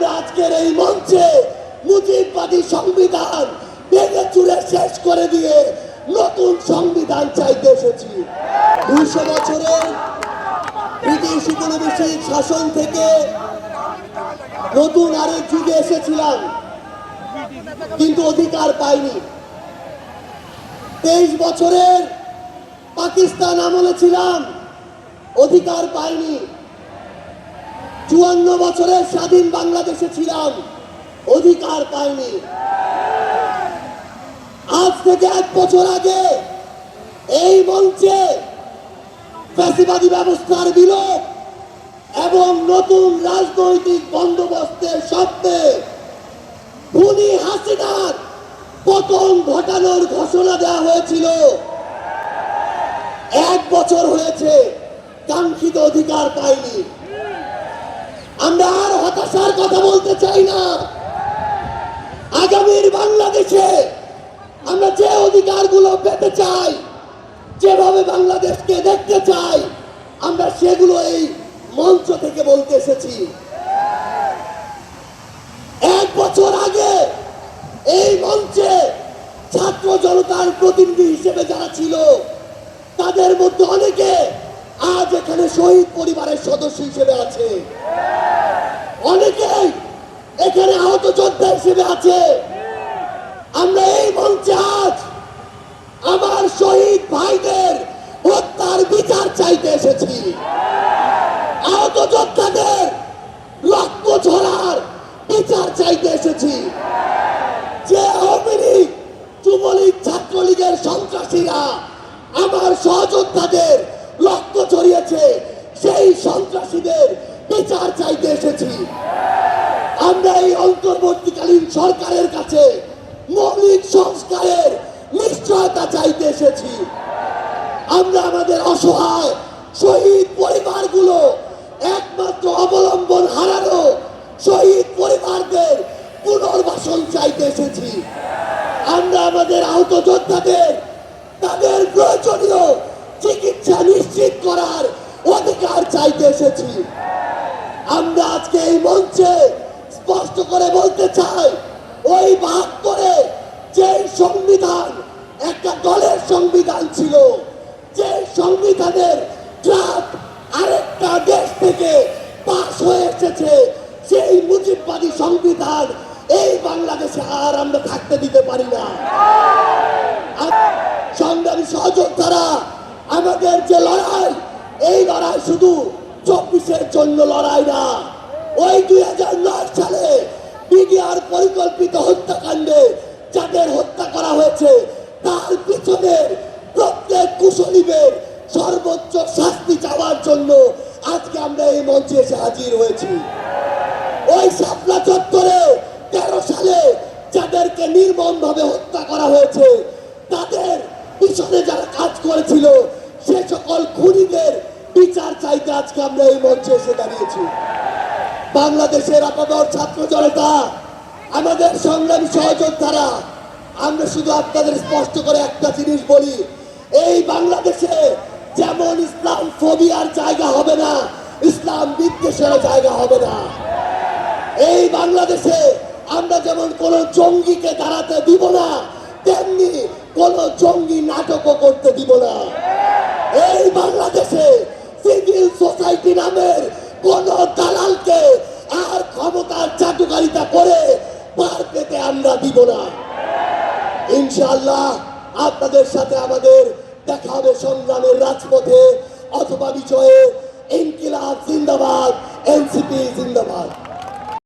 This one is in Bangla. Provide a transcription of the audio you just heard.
আমরা আজকের এই মঞ্চে মুজিববাদী সংবিধান ভেঙে চুরে শেষ করে দিয়ে নতুন সংবিধান চাইতে এসেছি। দুইশো বছরের ব্রিটিশ উপনিবেশিক শাসন থেকে নতুন আরেক যুগে এসেছিলাম, কিন্তু অধিকার পাইনি। তেইশ বছরের পাকিস্তান আমলে ছিলাম, অধিকার পাইনি। চুয়ান্ন বছরের স্বাধীন বাংলাদেশে ছিলাম। অধিকার পাইনি। আজ থেকে এক বছর আগে এই মঞ্চে ফ্যাসিবাদী ব্যবস্থার বিলোপ এবং নতুন রাজনৈতিক বন্দোবস্তের স্বপ্নে খুনি হাসিনার পতন ঘটানোর ঘোষণা দেওয়া হয়েছিল। এক বছর হয়েছে, কাঙ্ক্ষিত অধিকার পাইনি। আমরা আর হতাশার কথা বলতে চাই না। আগামীর বাংলাদেশে আমরা যে অধিকারগুলো পেতে চাই, যেভাবে বাংলাদেশকে দেখতে চাই, আমরা সেগুলো এই মঞ্চ থেকে বলতে এসেছি। এক বছর আগে এই মঞ্চে ছাত্র জনতার প্রতিনিধি হিসেবে যারা ছিল, তাদের মধ্যে অনেকে আজ এখানে শহীদ পরিবারের সদস্য হিসেবে আছে। অনেকেই এখানে আহত যোদ্ধা হিসেবে আছে। আমরা এই মঞ্চে আজ আমার শহীদ ভাইদের হত্যার বিচার চাইতে এসেছি। আহত যোদ্ধাদের রক্ত ঝরার বিচার চাইতে এসেছি। যে আওয়ামী লীগ, যুবলীগ, ছাত্রলীগের সন্ত্রাসীরা আমার সহযোদ্ধাদের রক্ত ছড়িয়েছে সেই সন্ত্রাসীদের বিচার চাইতে এসেছি। আমরা এই অন্তর্বর্তীকালীন সরকারের কাছে মৌলিক সংস্কারের নিশ্চয়তা চাইতে এসেছি। আমরা আমাদের অসহায় শহীদ পরিবারগুলো একমাত্র অবলম্বন হারানো শহীদ পরিবারদের পুনর্বাসন চাইতে এসেছি। আমরা আমাদের আহত যোদ্ধাদের তাদের প্রয়োজনীয় চিকিৎসা নিশ্চিত করার চাইতে এসেছি। আমরা আজকে এই মঞ্চে স্পষ্ট করে বলতে চাই, ওই বাহাত্তরে যে সংবিধান, একটা দলের সংবিধান ছিল যে সংবিধানের ড্রাফট আরেকটা দেশ থেকে পাশ হয়ে এসেছে, সেই মুজিববাদী সংবিধান এই বাংলাদেশে আর আমরা থাকতে দিতে পারি না। সংগ্রামী সহযোদ্ধারা, আমাদের যে লড়াই শুধু চব্বিশের জন্য লড়াই না, ওই দুই হাজার নয় সালে বিডিআর পরিকল্পিত হত্যাকাণ্ডে যাদের হত্যা করা হয়েছে, তার পিছনের প্রত্যেক কুশলীদের সর্বোচ্চ শাস্তি চাওয়ার জন্য আজকে আমরা এই মঞ্চে এসে হাজির হয়েছি। ওই শাপলা চত্বরে তেরো সালে যাদেরকে নির্মম ভাবে হত্যা করা হয়েছে, তাদের পিছনে যারা কাজ করেছিল, সে সকল খুনিদের বিচার চাইতে আজকে আমরা এই মঞ্চে এসে দাঁড়িয়েছি। বাংলাদেশের আপামর ছাত্র জনতা, আমাদের সংগ্রামী সহযোদ্ধারা, আমরা শুধু আপনাদের স্পষ্ট করে একটা জিনিস বলি, এই বাংলাদেশে যেমন ইসলাম ফোবিয়ার জায়গা হবে না, ইসলাম বিদ্বেষের জায়গা হবে না। এই বাংলাদেশে আমরা যেমন কোন জঙ্গিকে দাঁড়াতে দিব না, তেমনি কোন জঙ্গি নাটকও করতে দিব না। এই বাংলাদেশে সিভিল সোসাইটি নামের কোন দালালকে আর ক্ষমতার চাটুকারিতা করে পার পেতে আমরা দিব না। ইনশাআল্লাহ আপনাদের সাথে আমাদের দেখা হবে সংগ্রামের রাজপথে অথবা বিজয়ে। ইনকিলাব জিন্দাবাদ, এনসিপি জিন্দাবাদ।